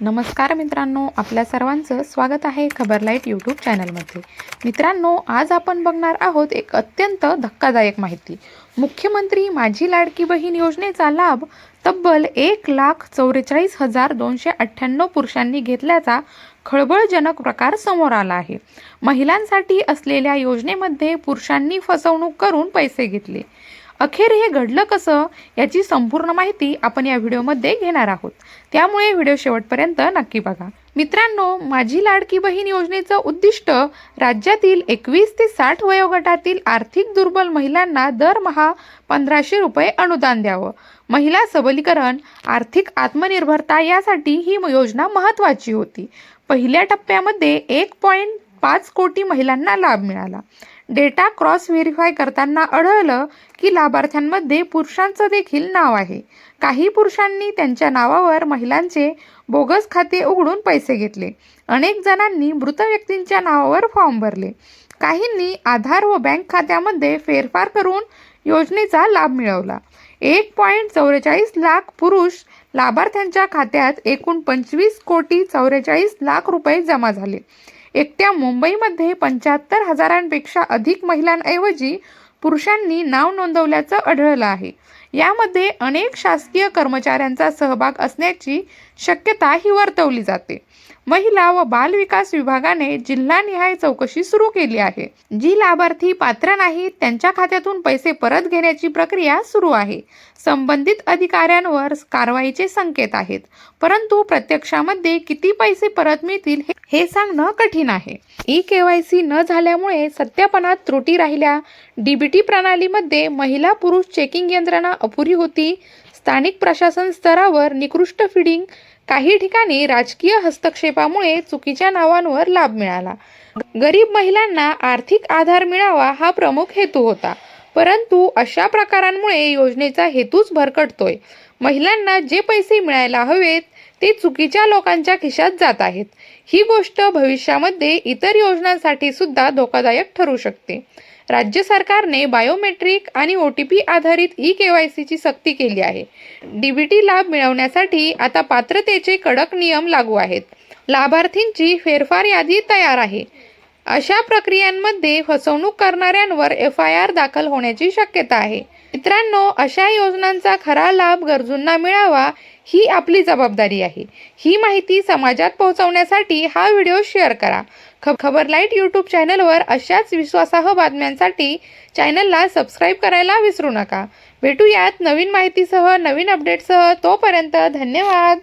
नमस्कार मित्रांनो आपल्या सर्वांचं स्वागत आहे खबरलाईट यूट्यूब चॅनलमध्ये. मित्रांनो आज आपण बघणार आहोत एक अत्यंत धक्कादायक माहिती. मुख्यमंत्री माझी लाडकी बहीण योजनेचा लाभ तब्बल एक लाख चौवेचाळीस हजार दोनशे अठ्ठ्याण्णव पुरुषांनी घेतल्याचा खळबळजनक प्रकार समोर आला आहे. महिलांसाठी असलेल्या योजनेमध्ये पुरुषांनी फसवणूक करून पैसे घेतले. अखेर हे घडलं कसं याची संपूर्ण माहिती आपण या व्हिडिओमध्ये घेणार आहोत. त्यामुळे व्हिडिओ शेवटपर्यंत नक्की बघा. मित्रांनो माझी लाडकी बहीण योजनेचं उद्दिष्ट राज्यातील एकवीस ते साठ वयोगटातील आर्थिक दुर्बल महिलांना दरमहा पंधराशे रुपये अनुदान द्यावं. महिला सबलीकरण आर्थिक आत्मनिर्भरता यासाठी ही योजना महत्त्वाची होती. पहिल्या टप्प्यामध्ये एक पॉईंट पाच कोटी महिलांना लाभ मिळाला. डेटा क्रॉस व्हेरीफाय करताना आढळलं की लाभार्थ्यांमध्ये पुरुषांचं देखील नाव आहे. काही पुरुषांनी त्यांच्या नावावर महिलांचे बोगस खाते उघडून पैसे घेतले. अनेक जणांनी मृत व्यक्तींच्या नावावर फॉर्म भरले. काहींनी आधार व बँक खात्यामध्ये फेरफार करून योजनेचा लाभ मिळवला. एक पॉईंट चौवेचाळीस लाख पुरुष लाभार्थ्यांच्या खात्यात एकूण पंचवीस कोटी चौवेचाळीस लाख रुपये जमा झाले. एकट्या मुंबईमध्ये पंच्याहत्तर हजारांपेक्षा अधिक महिलांऐवजी पुरुषांनी नाव नोंदवल्याचं आढळलं आहे. यामध्ये अनेक शासकीय कर्मचाऱ्यांचा सहभाग असण्याची शक्यता ही वर्तवली जाते. महिला व बाल विकास विभागाने जिल्हानिहाय चौकशी सुरू केली आहे. जी लाभार्थी पात्र नाहीत त्यांच्या खात्यातून पैसे परत घेण्याची प्रक्रिया सुरू आहे. संबंधित अधिकाऱ्यांवर कारवाईचे संकेत आहेत. परंतु प्रत्यक्षामध्ये किती पैसे परत मिळतील हे- हे सांगणं कठीण आहे. ई के वाय सी न झाल्यामुळे सत्यापनात त्रुटी राहिल्या. डीबीटी प्रणालीमध्ये महिला पुरुष चेकिंग यंत्रणा अपुरी होती. स्थानिक प्रशासन स्तरावर निकृष्ट फिडिंग काही ठिकाणी राजकीय हस्तक्षेपामुळे चुकीच्या नावांवर लाभ मिळाला. गरीब महिलांना आर्थिक आधार मिळावा हा प्रमुख हेतू होता. परंतु अशा प्रकारांमुळे योजनेचा हेतूच भरकटतोय. महिलांना जे पैसे मिळायला हवेत ते चुकीच्या लोकांच्या खिशात जात आहेत. ही गोष्ट भविष्यामध्ये इतर योजनांसाठी सुद्धा धोकादायक ठरू शकते. राज्य सरकारने बायोमेट्रिक आणि ओ टी पी आधारित ई के वाय सीची सक्ती केली आहे. डी बी टी लाभ मिळवण्यासाठी आता पात्रतेचे कडक नियम लागू आहेत. लाभार्थींची फेरफार यादी तयार आहे. अशा प्रक्रियांमध्ये फसवणूक करणाऱ्यांवर एफ आय आर दाखल होण्याची शक्यता आहे. मित्रांनो अशा योजनांचा खरा लाभ गरजूंना मिळावा ही आपली जबाबदारी आहे. ही माहिती समाजात पोहोचवण्यासाठी हा व्हिडिओ शेअर करा. ख खबर लाइट यूट्यूब चॅनलवर अशाच विश्वासार्ह बातम्यांसाठी चॅनलला सबस्क्राईब करायला विसरू नका. भेटूयात नवीन माहितीसह नवीन अपडेटसह. तोपर्यंत धन्यवाद.